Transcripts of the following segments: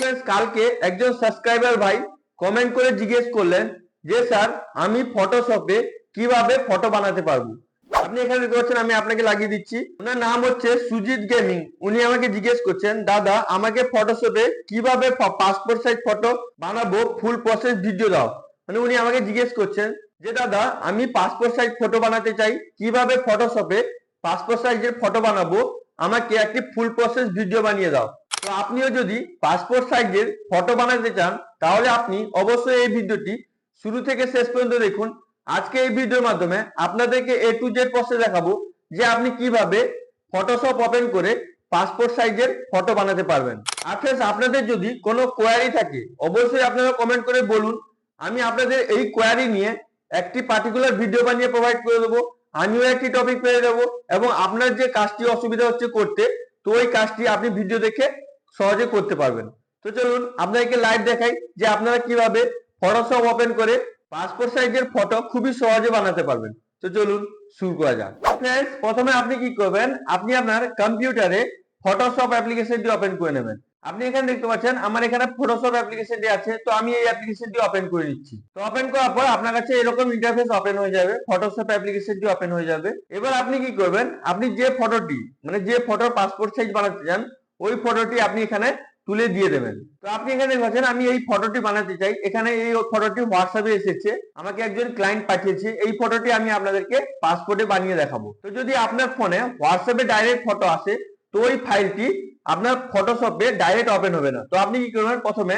কালকে একজন সাবস্ক্রাইবার ভাই কমেন্ট করে জিজ্ঞেস করলেন যে, স্যার, আমি ফটোশপে কীভাবে ফটো বানাতে পারব? আপনি এখানে দেখতে আমি আপনাকে লাগিয়ে দিচ্ছি। ওনার নাম হচ্ছে সুজিত গেমিং উনি আমাকে জিজ্ঞেস করছেন, দাদা, আমাকে ফটোশপে কীভাবে পাসপোর্ট সাইজ ফটো বানাবো? ফুল প্রসেস ভিডিও দাও। মানে উনি আমাকে জিজ্ঞেস করছেন যে, দাদা, আমি পাসপোর্ট সাইজ ফটো বানাতে চাই। কীভাবে ফটোশপে পাসপোর্ট সাইজের ফটো বানাবো? আমাকে একটি ফুল প্রসেস ভিডিও বানিয়ে দাও। তো আপনিও যদি পাসপোর্ট সাইজের ফটো বানাতে চান, তাহলে আপনি অবশ্যই এই ভিডিওটি শুরু থেকে শেষ পর্যন্ত দেখুন। আজকে এই ভিডিওর মাধ্যমে আপনাদেরকে এ টু জেড প্রসেস দেখাবো যে আপনি কীভাবে ফটোশপ ওপেন করে পাসপোর্ট সাইজের ফটো বানাতে পারবেন। আর আপনাদের যদি কোনো কোয়ারি থাকে, অবশ্যই আপনারা কমেন্ট করে বলুন। আমি আপনাদের এই কোয়ারি নিয়ে একটি পার্টিকুলার ভিডিও বানিয়ে প্রোভাইড করে দেবো। আমিও একটি টপিক পেয়ে দেবো এবং আপনার যে কাজটি অসুবিধা হচ্ছে করতে, তো ওই কাজটি আপনি ভিডিও দেখে সহজে করতে পারবেন। তো চলুন আপনাদেরকে লাইভ দেখাই যে আপনারা কীভাবে ফটোশপ ওপেন করে পাসপোর্ট সাইজের ফটো খুবই সহজে বানাতে পারবেন। তো চলুন, শুরু করা যাক। প্রথমে আপনি কি করবেন, আপনি আপনার কম্পিউটারে ফটোশপ অ্যাপ্লিকেশনটি ওপেন করে নেবেন। আপনি এখানে দেখতে পাচ্ছেন, আমার এখানে ফটোশপ অ্যাপ্লিকেশনটি আছে, তো আমি এই অ্যাপ্লিকেশনটি ওপেন করে নিচ্ছি। তো ওপেন করার পর আপনার কাছে এরকম ইন্টারফেস ওপেন হয়ে যাবে ফটোশপ অ্যাপ্লিকেশনটি ওপেন হয়ে যাবে। এবার আপনি কি করবেন, আপনি যে ফটোটি মানে যে ফটোর পাসপোর্ট সাইজ বানাতে চান, ওই ফটোটি আপনি এখানে তুলে দিয়ে দেবেন। তো আপনি এখানে দেখছেন আমি এই ফটোটি বানাতে চাই, এখানে এই ফটোটি হোয়াটসঅ্যাপে এসেছে, আমাকে একজন ক্লায়েন্ট পাঠিয়েছে, এই ফটোটি আমি আপনাদেরকে পাসপোর্টে বানিয়ে দেখাবো। তো যদি আপনার ফোনে হোয়াটসঅ্যাপে ডাইরেক্ট ফটো আসে তো ওই ফাইলটি আপনার ফটোশপে ডাইরেক্ট ওপেন হবে না। তো আপনি কি করবেন? প্রথমে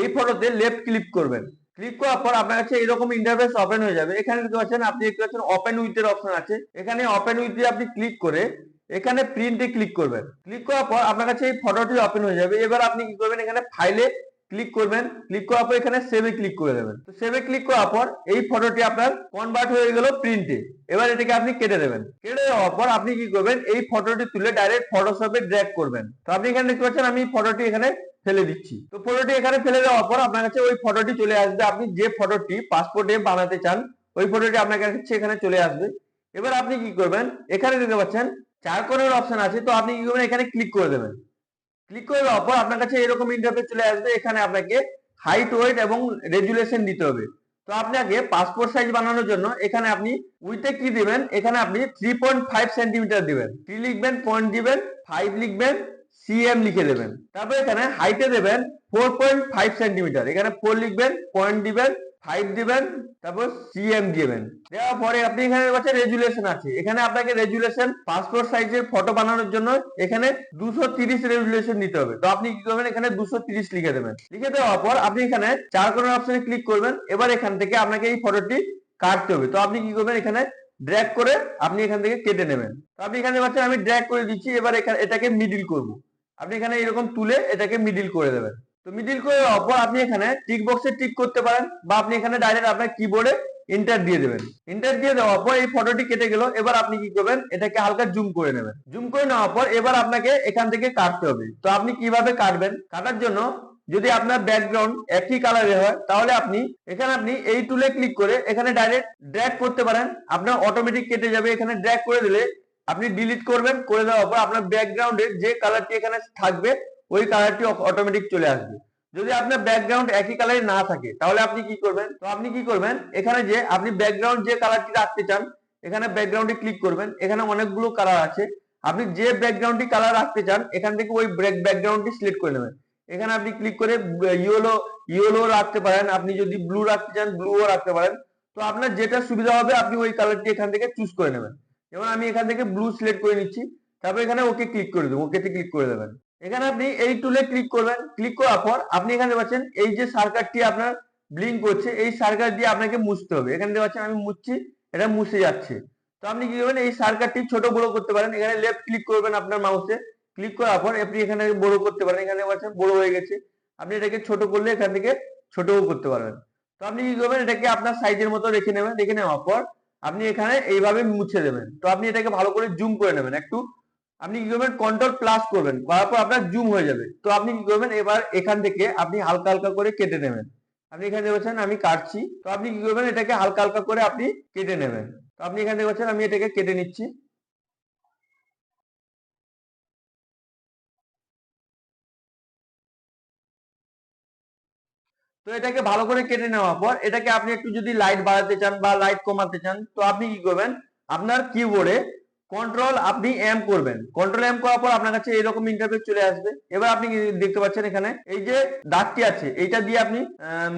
এই ফটোতে লেফট ক্লিক করবেন। ক্লিক করার পর আপনার কাছে এরকম ইন্টারফেস ওপেন হয়ে যাবে। এখানে দেখতে পাচ্ছেন আপনি দেখতে পাচ্ছেন ওপেন উইথ এর অপশন আছে। এখানে ওপেন উইথ আপনি ক্লিক করে এখানে প্রিন্টে ক্লিক করবেন। ক্লিক করার পর আপনার কাছে এই ফটোটি ওপেন হয়ে যাবে। এবার আপনি কি করবেন? এখানে ফাইলে ক্লিক করবেন ক্লিক করার পর এখানে সেভে ক্লিক করে দেবেন। তো সেভে ক্লিক করার পর এই ফটোটি আপনার কনভার্ট হয়ে গেল প্রিন্টে এবার এটাকে আপনি কেটে দেবেন। কেটে দেওয়ার পর আপনি কি করবেন, এই ফটোটি তুলে ডাইরেক্ট ফটোশপে ড্র্যাগ করবেন। তো আপনি এখানে দেখতে পাচ্ছেন, আমি ফটোটি এখানে ফেলে দিচ্ছি। তো ফটোটি এখানে ফেলে দেওয়ার পর আপনার কাছে ওই ফটোটি চলে আসবে। আপনি যে ফটোটি পাসপোর্টে বানাতে চান, ওই ফটোটি আপনার কাছে এখানে চলে আসবে। এবার আপনি কি করবেন, এখানে দেখতে পাচ্ছেন চার কোণের অপশন আছে। তো আপনি কি করবেন, এখানে ক্লিক করে দেবেন। ক্লিক করে দেওয়ার পর আপনার কাছে এরকম ইন্টারফেস চলে আসবে, এখানে আপনাকে হাইট ওয়েট এবং রেজুলেশন দিতে হবে। তো আপনাকে পাসপোর্ট সাইজ বানানোর জন্য এখানে আপনি উইথে কি দিবেন? এখানে আপনি থ্রি পয়েন্ট ফাইভ সেন্টিমিটার দিবেন। থ্রি লিখবেন পয়েন্ট দিবেন ফাইভ লিখবেন সিএম লিখে দেবেন। তারপর এখানে হাইটে দেবেন ফোর পয়েন্ট ফাইভ সেন্টিমিটার এখানে ফোর লিখবেন পয়েন্ট দিবেন ফাইভ দিবেন, তারপর সিএম দিবেন। দেওয়ার পরে আপনি এখানে পাচ্ছেন রেজুলেশন আছে। এখানে আপনাকে রেজুলেশন পাসপোর্ট সাইজের ফটো বানানোর জন্য এখানে দুশো তিরিশ রেজুলেশন নিতে হবে। তো আপনি কি করবেন, এখানে দুশো তিরিশ লিখে দেবেন। লিখে দেওয়ার পর আপনি এখানে চার কোণের অপশনে ক্লিক করবেন। এবার এখান থেকে আপনাকে এই ফটোটি কাটতে হবে। তো আপনি কি করবেন, এখানে ড্র্যাগ করে আপনি এখান থেকে কেটে নেবেন। তো আপনি এখানে পাচ্ছেন, আমি ড্র্যাগ করে দিচ্ছি। এবার এখানে এটাকে মিডিল করব। আপনি এখানে এরকম তুলে এটাকে মিডিল করে দেবেন। তো মিডিল করে দেওয়ার পর আপনি এখানে টিক বক্সে টিক করতে পারেন বা আপনি এখানে ডাইরেক্ট আপনার কিবোর্ডে ইন্টার দিয়ে দেবেন। ইন্টার দিয়ে দেওয়ার পর এই ফটোটি কেটে গেল, এবার আপনি কি করবেন? এটাকে হালকা জুম করে নেবেন। জুম করে নেওয়ার পর এবার আপনাকে এখান থেকে কাটতে হবে। তো আপনি কীভাবে কাটবেন? কাটার জন্য যদি আপনার ব্যাকগ্রাউন্ড একই কালারে হয়, তাহলে আপনি, এখানে আপনি এই টুলে ক্লিক করে এখানে ডাইরেক্ট ড্র্যাগ করতে পারেন। আপনার অটোমেটিক কেটে যাবে। এখানে ড্র্যাগ করে দিলে আপনি ডিলিট করবেন। করে দেওয়ার পর আপনার ব্যাকগ্রাউন্ডের যে কালারটি এখানে থাকবে ওই কালারটি অটোমেটিক চলে আসবে। যদি আপনার ব্যাকগ্রাউন্ড একই কালারে না থাকে, তাহলে আপনি কি করবেন? তো আপনি কি করবেন? এখানে যে আপনি ব্যাকগ্রাউন্ড যে কালারটি রাখতে চান, এখানে ব্যাকগ্রাউন্ডে ক্লিক করবেন। এখানে অনেকগুলো কালার আছে। আপনি যে ব্যাকগ্রাউন্ডটি কালার রাখতে চান, এখান থেকে ওই ব্যাকগ্রাউন্ডটি সিলেক্ট করে নেবেন। এখানে আপনি ক্লিক করে ইয়েলো ইয়েলো রাখতে পারেন। আপনি যদি ব্লু রাখতে চান ব্লুও রাখতে পারেন। তো আপনার যেটা সুবিধা হবে, আপনি ওই কালারটি এখান থেকে চুজ করে নেবেন। যেমন আমি এখান থেকে ব্লু সিলেক্ট করে নিচ্ছি। তারপর এখানে ওকে ক্লিক করে দেবো। ওকেতে ক্লিক করে দেবেন। এখানে আপনি এই টুলে ক্লিক করবেন। ক্লিক করার পর আপনি এখানে পাচ্ছেন, এই যে সার্কারটি আপনার ব্লিঙ্ক করছে, এই সার্কার দিয়ে আপনাকে মুছতে হবে। এখানে পাচ্ছেন, আমি মুছছি, এটা মুছে যাচ্ছে। তো আপনি কি করবেন, এই সার্কারটি ছোট বড় করতে পারেন। এখানে লেফট ক্লিক করবেন আপনার মাউসে ক্লিক করার পর আপনি এখানে বড় করতে পারেন। এখানে পাচ্ছেন, বড় হয়ে গেছে। আপনি এটাকে ছোট করলে এখান থেকে ছোটও করতে পারবেন। তো আপনি কি করবেন, এটাকে আপনার সাইজের মতো রেখে নেবেন। রেখে নেওয়ার পর আপনি এখানে এইভাবে মুছে দেবেন। তো আপনি এটাকে ভালো করে জুম করে নেবেন। একটু আপনি কি করবেন? কন্ট্রোল প্লাস করবেন। করার পর আপনার জুম হয়ে যাবে। তো আপনি কি করবেন? এবার এখান থেকে আপনি হালকা হালকা করে কেটে নেবেন। আপনি এখানে দেখছেন আমি কাটছি। তো আপনি কি করবেন? এটাকে হালকা হালকা করে আপনি কেটে নেবেন। তো আপনি এখানে দেখছেন আমি এটাকে কেটে নিচ্ছি। তো এটাকে ভালো করে কেটে নেওয়ার পর, এটাকে আপনি একটু যদি লাইট বাড়াতে চান বা লাইট কমাতে চান, তো আপনি কি করবেন? আপনার কিবোর্ডে কন্ট্রোল আপনি এম করবেন। কন্ট্রোল এম করার পর আপনার কাছে এরকম ইন্টারফেস চলে আসবে। এবার আপনি দেখতে পাচ্ছেন এখানে? এই যে দাগটি আছে, এইটা দিয়ে আপনি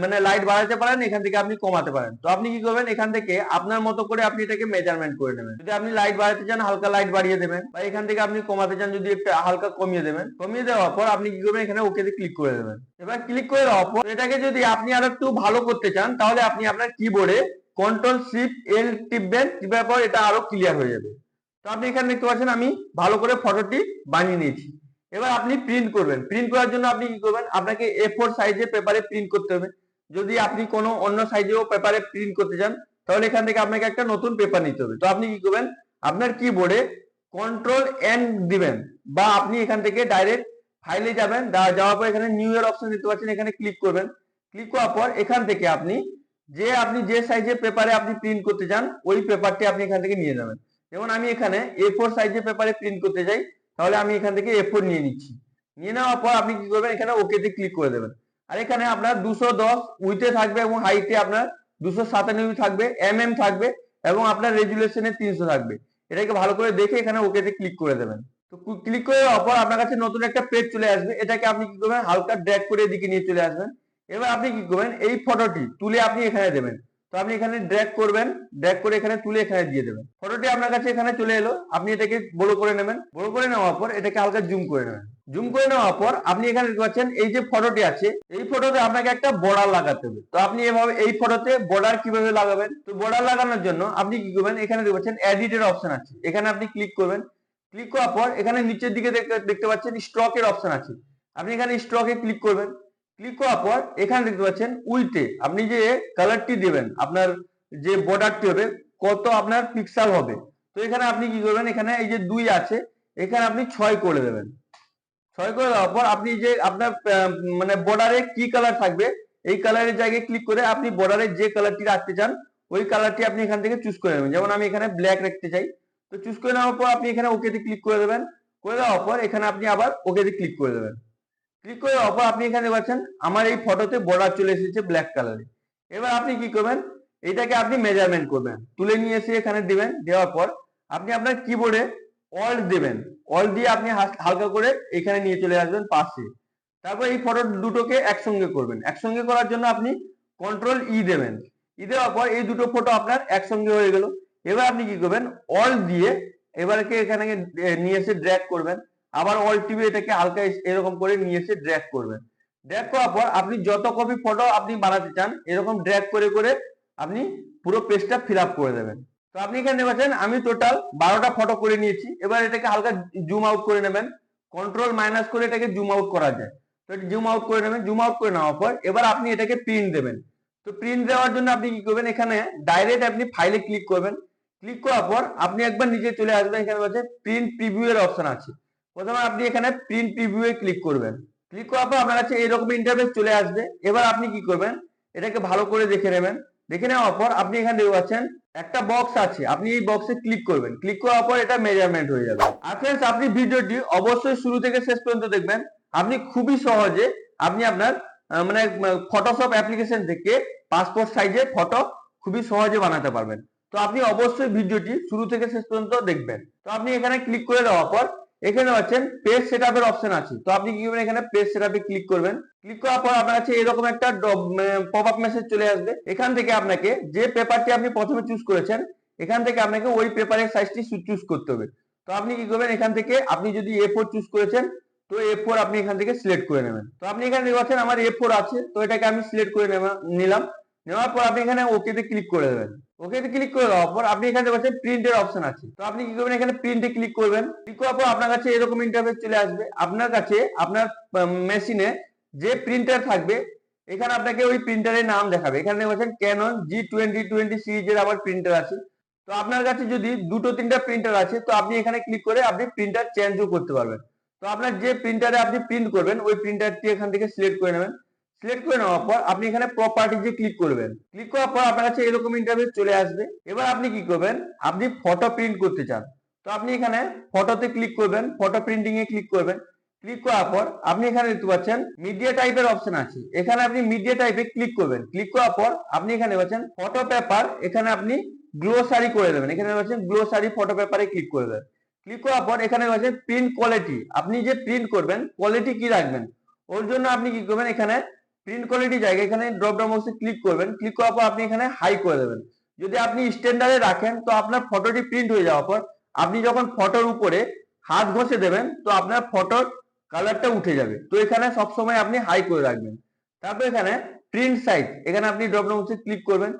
মানে লাইট বাড়াতে পারেন, এখান থেকে আপনি কমাতে পারেন। তো আপনি কি করবেন? এখান থেকে আপনার মতো করে আপনি এটাকে মেজারমেন্ট করে নেবেন। যদি আপনি লাইট বাড়াতে চান, হালকা লাইট বাড়িয়ে দেবেন, বা এখান থেকে আপনি কমাতে চান, যদি একটু হালকা কমিয়ে দেবেন, কমিয়ে দেওয়ার পর আপনি কি করবেন? এখানে ওকেতে ক্লিক করে দেবেন। এবার ক্লিক করে দেওয়ার পর এটাকে যদি আপনি আরও একটু ভালো করতে চান, তাহলে আপনি আপনার কিবোর্ডে কন্ট্রোল শিফট এল টিপবেন, টিপার পর এটা আরও ক্লিয়ার হয়ে যাবে। তো আপনি এখানে দেখতে পাচ্ছেন আমি ভালো করে ফটোটি বানিয়ে নিয়েছি। এবার আপনি প্রিন্ট করবেন। প্রিন্ট করার জন্য আপনি কি করবেন? আপনাকে এ ফোর সাইজে পেপারে প্রিন্ট করতে হবে। যদি আপনি কোনো অন্য সাইজেও পেপারে প্রিন্ট করতে চান, তাহলে এখান থেকে আপনাকে একটা নতুন পেপার নিতে হবে। তো আপনি কি করবেন? আপনার কিবোর্ডে কন্ট্রোল এন দিবেন বা আপনি এখান থেকে ডাইরেক্ট ফাইলে যাবেন। যাওয়ার পর এখানে নিউ ইয়ার অপশন দেখতে পাচ্ছেন, এখানে ক্লিক করবেন। ক্লিক করার পর এখান থেকে আপনি যে আপনি যে সাইজের পেপারে আপনি প্রিন্ট করতে চান, ওই পেপারটি আপনি এখান থেকে নিয়ে যাবেন যেমন আমি এখানে এ ফোর সাইজের পেপারে প্রিন্ট করতে চাই, তাহলে আমি এখান থেকে এ ফোর নিয়ে নিচ্ছি। নিয়ে নেওয়ার পর আপনি কি করবেন, এখানে ওকেতে ক্লিক করে দেবেন। আর এখানে আপনার দুশো দশ উইথে থাকবে এবং হাইটে আপনার দুশো সাতানব্বই থাকবে এম এম থাকবে এবং আপনার রেজুলেশনে তিনশো থাকবে। এটাকে ভালো করে দেখে এখানে ওকেতে ক্লিক করে দেবেন। তো ক্লিক করে দেওয়ার পর আপনার কাছে নতুন একটা পেজ চলে আসবে। এটাকে আপনি কি করবেন, হালকা ড্র্যাগ করে এদিকে নিয়ে চলে আসবেন। এবার আপনি কি করবেন, এই ফটোটি তুলে আপনি এখানে দেবেন। তো আপনি এখানে ড্র্যাগ করবেন ড্র্যাগ করে এখানে তুলে এখানে দিয়ে দেবেন। ফটোটি আপনার কাছে এখানে চলে এলো, আপনি এটাকে বড় করে নেবেন। বড় করে নেওয়ার পর এটাকে হালকা জুম করে নেবেন। জুম করে নেওয়ার পর আপনি এখানে দেখতে পাচ্ছেন, এই যে ফটোটি আছে, এই ফটোতে আপনাকে একটা বর্ডার লাগাতে হবে। তো আপনি এভাবে এই ফটোতে বর্ডার কীভাবে লাগাবেন? তো বর্ডার লাগানোর জন্য আপনি কি করবেন, এখানে দেখতে পাচ্ছেন এডিটের অপশন আছে। এখানে আপনি ক্লিক করবেন। ক্লিক করার পর এখানে নিচের দিকে দেখতে- পাচ্ছেন স্ট্রকের অপশন আছে। আপনি এখানে স্ট্রকে ক্লিক করবেন। ক্লিক করার পর এখানে দেখতে পাচ্ছেন উইথে আপনি যে কালারটি দেবেন, আপনার যে বর্ডারটি হবে, কত আপনার পিক্সেল হবে। তো এখানে আপনি কি করবেন, এখানে এই যে দুই আছে, এখানে আপনি ছয় করে দেবেন। ছয় করে দেওয়ার পর আপনি যে আপনার মানে বর্ডারে কি কালার থাকবে, এই কালারের জায়গায় ক্লিক করে আপনি বর্ডারে যে কালারটি রাখতে চান, ওই কালারটি আপনি এখান থেকে চুজ করে নেবেন। যেমন আমি এখানে ব্ল্যাক রাখতে চাই, তো চুজ করে নেওয়ার পর আপনি এখানে ওকেতে ক্লিক করে দেবেন। করে দেওয়ার পর এখানে আপনি আবার ওকেতে ক্লিক করে দেবেন। ক্লিক করে দেওয়ার পর আপনি এখানে পাচ্ছেন? আমার এই ফটোতে বর্ডার চলে এসেছে ব্ল্যাক কালারে এবার আপনি কি করবেন? এটাকে আপনি মেজারমেন্ট করবেন। তুলে নিয়ে এসে এখানে দিবেন, দেওয়ার পর আপনি আপনার কিবোর্ডে অল্ট দেবেন। অল্ট দিয়ে আপনি হালকা করে এখানে নিয়ে চলে আসবেন পাশে। তারপর এই ফটো দুটোকে একসঙ্গে করবেন। একসঙ্গে করার জন্য আপনি কন্ট্রোল ই দেবেন। ই দেওয়ার পর এই দুটো ফটো আপনার একসঙ্গে হয়ে গেল। এবার আপনি কি করবেন? অল্ট দিয়ে এবারকে এখানে নিয়ে এসে ড্র্যাগ করবেন। আবার অল টিভি এটাকে হালকা এরকম করে নিয়ে এসে ড্র্যাগ করবেন। ড্র্যাগ করার পর আপনি যত কপি ফটো আপনি বানাতে চান, এরকম ড্র্যাগ করে করে আপনি পুরো পেজটা ফিল আপ করে দেবেন। তো আপনি এখানে পাচ্ছেন, আমি টোটাল বারোটা ফটো করে নিয়েছি। এবার এটাকে হালকা জুম আউট করে নেবেন। কন্ট্রোল মাইনাস করে এটাকে জুম আউট করা যায়। তো জুম আউট করে নেবেন জুম আউট করে নেওয়ার পর এবার আপনি এটাকে প্রিন্ট দেবেন। তো প্রিন্ট দেওয়ার জন্য আপনি কি করবেন, এখানে ডাইরেক্ট আপনি ফাইলে ক্লিক করবেন। ক্লিক করার পর আপনি একবার নিচে চলে আসবেন, এখানে প্রিন্ট প্রিভিউ এর অপশন আছে। প্রথমে আপনি এখানে প্রিন্ট প্রিভিউ এ ক্লিক করবেন। ক্লিক করার পর আপনার কাছে এরকম ইন্টারফেস চলে আসবে। এবার আপনি কি করবেন? এটাকে ভালো করে দেখে নেবেন। দেখে নেওয়ার পর আপনি এখানে দেখতে পাচ্ছেন একটা বক্স আছে। আপনি এই বক্সে ক্লিক করবেন। ক্লিক করার পর এটা মেজারমেন্ট হয়ে যাবে। আর friends, আপনি ভিডিওটি অবশ্যই শুরু থেকে শেষ পর্যন্ত দেখবেন। আপনি খুবই সহজে আপনি আপনার মানে ফটোশপ অ্যাপ্লিকেশন থেকে পাসপোর্ট সাইজের ফটো খুবই সহজে বানাতে পারবেন। তো আপনি অবশ্যই ভিডিওটি শুরু থেকে শেষ পর্যন্ত দেখবেন। তো আপনি এখানে ক্লিক করে দেওয়ার পর এখানে পাচ্ছেন পেজ সেটআপের অপশন আছে। তো আপনি কি করবেন? এখানে পেজ সেট আপে ক্লিক করবেন। ক্লিক করার পর আপনার কাছে এরকম একটা পপ আপ মেসেজ চলে আসবে। এখান থেকে আপনাকে যে পেপারটি আপনি প্রথমে চুজ করেছেন, এখান থেকে আপনাকে ওই পেপারের সাইজটি চুজ করতে হবে। তো আপনি কি করবেন? এখান থেকে আপনি যদি এ ফোর চুজ করেছেন, তো এ ফোর আপনি এখান থেকে সিলেক্ট করে নেবেন। তো আপনি এখানে দেখতে পাচ্ছেন আমার এ ফোর আছে, তো এটাকে আমি সিলেক্ট করে নিলাম। নেওয়ার পর আপনি এখানে ওকেতে ক্লিক করে দেবেন। ওকেতে ক্লিক করে দেওয়ার পর আপনি এখানে পাচ্ছেন প্রিন্টের অপশন আছে। তো আপনি কি করবেন? এখানে প্রিন্টে ক্লিক করবেন। ক্লিক করার পর আপনার কাছে এরকম ইন্টারফেস চলে আসবে। আপনার কাছে আপনার মেশিনে যে প্রিন্টার থাকবে, এখানে আপনাকে ওই প্রিন্টারের নাম দেখাবে। এখানে পাচ্ছেন ক্যানন জি টোয়েন্টি টোয়েন্টি সিরিজের আবার প্রিন্টার আছে। তো আপনার কাছে যদি দুটো, তিনটা প্রিন্টার আছে, তো আপনি এখানে ক্লিক করে আপনি প্রিন্টার চেঞ্জও করতে পারবেন। তো আপনার যে প্রিন্টারে আপনি প্রিন্ট করবেন, ওই প্রিন্টারটি এখান থেকে সিলেক্ট করে নেবেন। সিলেক্ট করে নেওয়ার পর আপনি এখানে প্রপার্টিজে ক্লিক করবেন। ক্লিক করার পর আপনার কাছে এরকম ইন্টারভিউ চলে আসবে। এবার আপনি কি করবেন? আপনি ফটো প্রিন্ট করতে চান। তো আপনি এখানে ফটোতে ক্লিক করবেন ফটো প্রিন্টিং এ ক্লিক করবেন। ক্লিক করার পর আপনি এখানে দেখতে পাচ্ছেন মিডিয়া টাইপের অপশন আছে। এখানে আপনি মিডিয়া টাইপে ক্লিক করবেন। ক্লিক করার পর আপনি এখানে পাচ্ছেন ফটো পেপার এখানে আপনি গ্লোসারি করে দেবেন। এখানে পাচ্ছেন গ্লোসারি ফটো পেপারে ক্লিক করে দেবেন ক্লিক করার পর এখানে পাচ্ছেন প্রিন্ট কোয়ালিটি আপনি যে প্রিন্ট করবেন কোয়ালিটি কি রাখবেন? ওর জন্য আপনি কি করবেন? এখানে প্রিন্ট কোয়ালিটি জায়গা, এখানে ড্রপ ডাউন বক্সে ক্লিক করবেন। ক্লিক করার পর আপনি এখানে হাই করে দেবেন। যদি আপনি স্ট্যান্ডার্ডে রাখেন, তো আপনার ফটোটি প্রিন্ট হয়ে যাওয়ার পর আপনি যখন ফটোর উপরে হাত ঘষে দেবেন, তো আপনার ফটোর কালারটা উঠে যাবে। তো এখানে সবসময় আপনি হাই করে রাখবেন। তারপর এখানে প্রিন্ট সাইজ এখানে আপনি ড্রপ ডাউন বক্সে ক্লিক করবেন।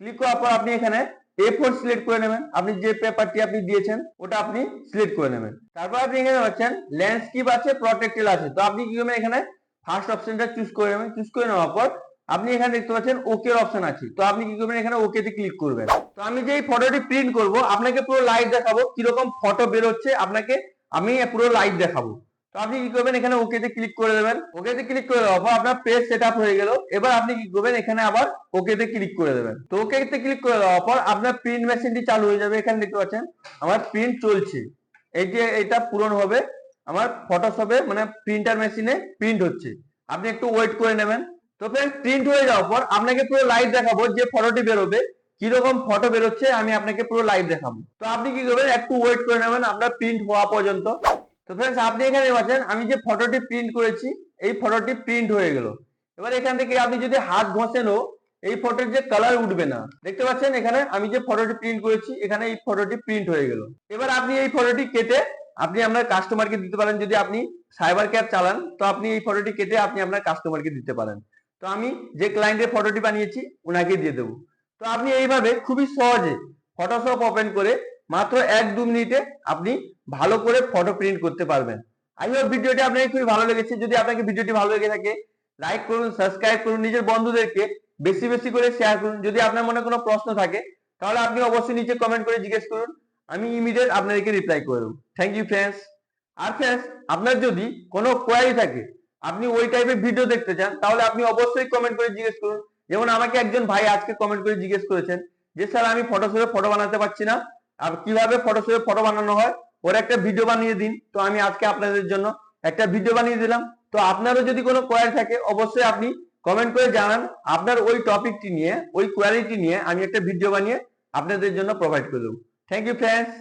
ক্লিক করার পর আপনি এখানে এ ফোর সিলেক্ট করে নেবেন। আপনি যে পেপারটি আপনি দিয়েছেন, ওটা আপনি সিলেক্ট করে নেবেন। তারপর আপনি এখানে পাচ্ছেন ল্যান্ডস্কেপ আছে প্রটেক্টেড আছে। তো আপনি কি করবেন এখানে ফার্স্ট অপশনটা চুজ করে নেবেন। চুজ করে নেওয়ার পর আপনি এখানে দেখতে পাচ্ছেন ওকে অপশন আছে। তো আপনি কি করবেন? এখানে ওকে তে ক্লিক করবেন। তো আমি যে ফটোটি প্রিন্ট করব, আপনাকে পুরো লাইভ দেখাবো কীরকম ফটো বের হচ্ছে আপনাকে আমি পুরো লাইভ দেখাবো। তো আপনি কি করবেন? এখানে ওকে তে ক্লিক করে দেবেন। ওকে তে ক্লিক করে দেওয়ার পর আপনার পেজ সেট আপ হয়ে গেল। এবার আপনি কি করবেন? এখানে আবার ওকে তে ক্লিক করে দেবেন। তো ওকে তে ক্লিক করে দেওয়ার পর আপনার প্রিন্ট মেশিনটি চালু হয়ে যাবে। এখানে দেখতে পাচ্ছেন, আমার প্রিন্ট চলছে। এই যে এটা পূরণ হবে। আমার ফটোশপে মানে প্রিন্টার মেশিনে প্রিন্ট হচ্ছে। আপনি একটু ওয়েট করে নেবেন। তো ফ্রেন্ড প্রিন্ট হয়ে যাওয়ার পর আপনাকে পুরো লাইভ দেখাবো যে ফটোটি বেরোবে। কীরকম ফটো বেরোচ্ছে, আমি আপনাকে পুরো লাইভ দেখাবো। তো আপনি কি করবেন, একটু ওয়েট করে নেবেন, আপনার প্রিন্ট হওয়া পর্যন্ত। তো ফ্রেন্ডস আপনি এখানে পাচ্ছেন, আমি যে ফটোটি প্রিন্ট করেছি, এই ফটোটি প্রিন্ট হয়ে গেল। এবার এখান থেকে আপনি যদি হাত ঘষেনও এই ফটোর যে কালার উঠবে না। দেখতে পাচ্ছেন এখানে আমি যে ফটোটি প্রিন্ট করেছি, এখানে এই ফটোটি প্রিন্ট হয়ে গেল। এবার আপনি এই ফটোটি কেটে আপনি আপনার কাস্টমারকে দিতে পারেন যদি আপনি সাইবার ক্যাব চালান, তো আপনি এই ফটোটি কেটে আপনি আপনার কাস্টমারকে দিতে পারেন। তো আমি যে ক্লায়েন্টের ফটোটি বানিয়েছি ওনাকে দিয়ে দেবো। তো আপনি এইভাবে খুবই সহজে ফটোশপ ওপেন করে মাত্র এক দু মিনিটে আপনি ভালো করে ফটো প্রিন্ট করতে পারবেন। আই হোপ ভিডিওটি আপনাকে খুবই ভালো লেগেছে। যদি আপনাকে ভিডিওটি ভালো লেগে থাকে লাইক করুন সাবস্ক্রাইব করুন, নিজের বন্ধুদেরকে বেশি বেশি করে শেয়ার করুন। যদি আপনার মনে কোনো প্রশ্ন থাকে, তাহলে আপনি অবশ্যই নিচে কমেন্ট করে জিজ্ঞেস করুন। আমি ইমিডিয়েট আপনাদেরকে রিপ্লাই করে দেবো। থ্যাংক ইউ ফ্রেন্ডস আর ফ্রেন্ডস আপনার যদি কোনো কোয়ারি থাকে, আপনি ওই টাইপের ভিডিও দেখতে চান, তাহলে আপনি অবশ্যই কমেন্ট করে জিজ্ঞেস করুন। যেমন আমাকে একজন ভাই আজকে কমেন্ট করে জিজ্ঞেস করেছেন যে, স্যার, আমি ফটোশপে ফটো বানাতে পারছি না। আর কীভাবে ফটোশপে ফটো বানানো হয়? ওর একটা ভিডিও বানিয়ে দিন। তো আমি আজকে আপনাদের জন্য একটা ভিডিও বানিয়ে দিলাম। তো আপনারও যদি কোনো কোয়ারি থাকে, অবশ্যই আপনি কমেন্ট করে জানান। আপনার ওই টপিকটি নিয়ে, ওই কোয়ারিটি নিয়ে আমি একটা ভিডিও বানিয়ে আপনাদের জন্য প্রোভাইড করে দেবো। Thank you friends